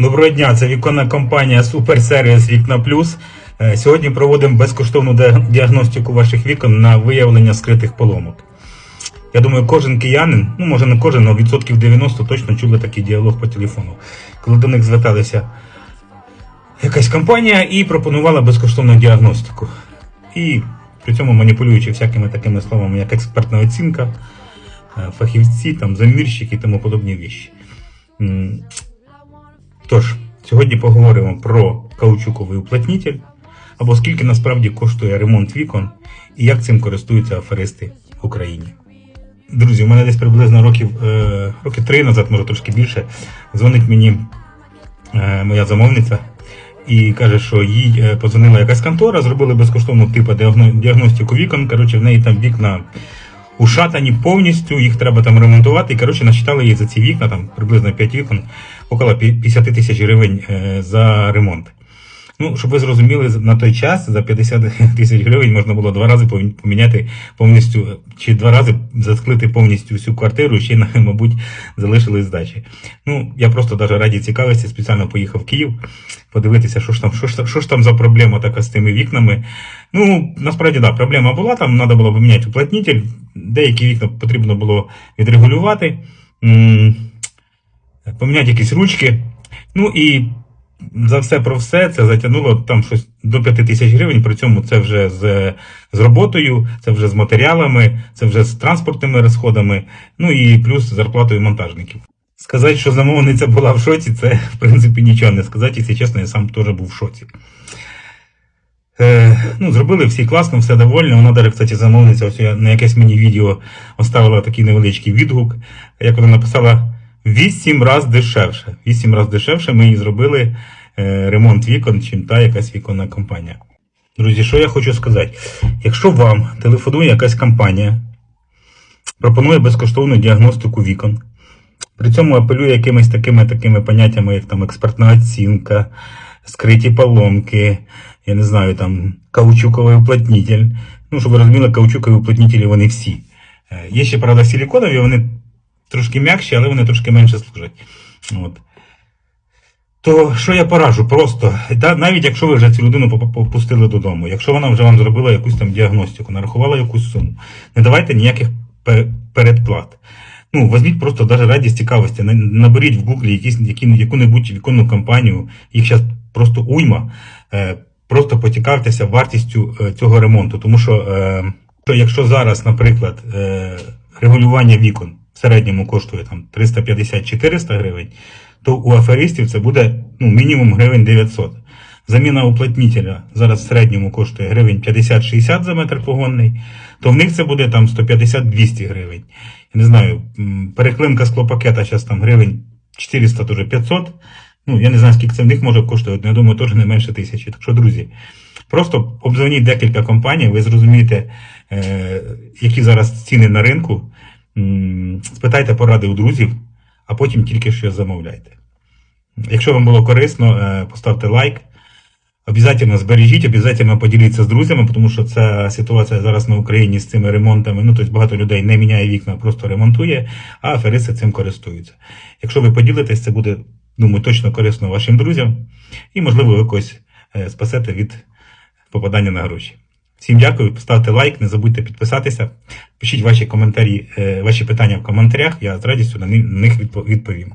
Доброго дня, це віконна компанія Суперсервіс Вікна Плюс. Е, Сьогодні проводимо безкоштовну діагностику ваших вікон на виявлення скритих поломок. Я думаю, кожен киянин, ну може не кожен, але відсотків 90 точно чули такий діалог по телефону, коли до них зверталися якась компанія і пропонувала безкоштовну діагностику. І при цьому маніпулюючи всякими такими словами, як експертна оцінка, е, фахівці, там, замірщики і тому подобні віщі. Тож, сьогодні поговоримо про каучуковий уплотнітель, або скільки насправді коштує ремонт вікон і як цим користуються аферисти в Україні. Друзі, у мене десь приблизно років, е, роки три назад, може трошки більше, дзвонить мені е, моя замовниця і каже, що їй е, подзвонила якась контора, зробили безкоштовну типу діагностику вікон. Коротше, в неї там вікна ушатані повністю, їх треба там ремонтувати. І коротше, насчитали їй за ці вікна, там приблизно 5 вікон, около 50 тисяч гривень е, за ремонт. Ну, щоб ви зрозуміли, на той час за 50 тисяч гривень можна було два рази поміняти повністю, чи два рази засклити повністю всю квартиру, ще, й, мабуть, залишили здачі. Ну, я просто навіть раді цікавості спеціально поїхав в Київ подивитися, що ж там, що ж, що ж там за проблема така з тими вікнами. Ну, насправді, да, проблема була, там треба було поміняти уплотнітель, деякі вікна потрібно було відрегулювати, поміняти якісь ручки. Ну і за все про все це затягнуло там щось до 5 тисяч гривень. При цьому це вже з, з роботою, це вже з матеріалами, це вже з транспортними розходами, ну і плюс зарплатою монтажників. Сказати, що замовниця була в шоці, це в принципі нічого не сказати, якщо чесно, я сам теж був в шоці. Е, ну, зробили всі класно, все довольно. Вона навіть, кстати, замовниця, ось на якесь мені відео оставила такий невеличкий відгук, як вона написала 8 раз дешевше. 8 раз дешевше ми їй зробили е, ремонт вікон, чим та якась віконна компанія. Друзі, що я хочу сказати? Якщо вам телефонує якась компанія, пропонує безкоштовну діагностику вікон, при цьому апелює якимись такими такими поняттями, як там експертна оцінка, скриті поломки, я не знаю, там каучуковий уплотнітель. Ну, щоб ви розуміли, каучукові уплотнітелі вони всі. Е, Є ще, правда, силіконові, вони трошки м'якші, але вони трошки менше служать. От. То що я пораджу? Просто, навіть якщо ви вже цю людину попустили додому, якщо вона вже вам зробила якусь там діагностику, нарахувала якусь суму, не давайте ніяких передплат. Ну, візьміть просто навіть раді цікавості, наберіть в Гуглі якісь, які, яку-небудь віконну компанію, їх зараз просто уйма, е, просто поцікавтеся вартістю е, цього ремонту. Тому що, е, що якщо зараз, наприклад, регулювання вікон в середньому коштує там 350-400 гривень, то у аферистів це буде ну, мінімум гривень 900. Заміна уплотнітеля зараз в середньому коштує гривень 50-60 за метр погонний, то в них це буде там 150-200 гривень. Я не знаю, переклинка склопакета зараз там гривень 400, тоже 500. Ну, я не знаю, скільки це в них може коштувати, але я думаю, теж не менше тисячі. Так що, друзі, просто обдзвоніть декілька компаній, ви зрозумієте, е, які зараз ціни на ринку, спитайте поради у друзів, а потім тільки що замовляйте. Якщо вам було корисно, е, поставте лайк. Обязательно збережіть, обязательно поділіться з друзями, тому що ця ситуація зараз на Україні з цими ремонтами. Ну, тобто багато людей не міняє вікна, просто ремонтує, а аферисти цим користуються. Якщо ви поділитесь, це буде, думаю, точно корисно вашим друзям, і, можливо, ви когось е, спасете від попадання на гроші. Всім дякую, ставте лайк, не забудьте підписатися, пишіть ваші коментарі, е, ваші питання в коментарях, я з радістю на них відповім.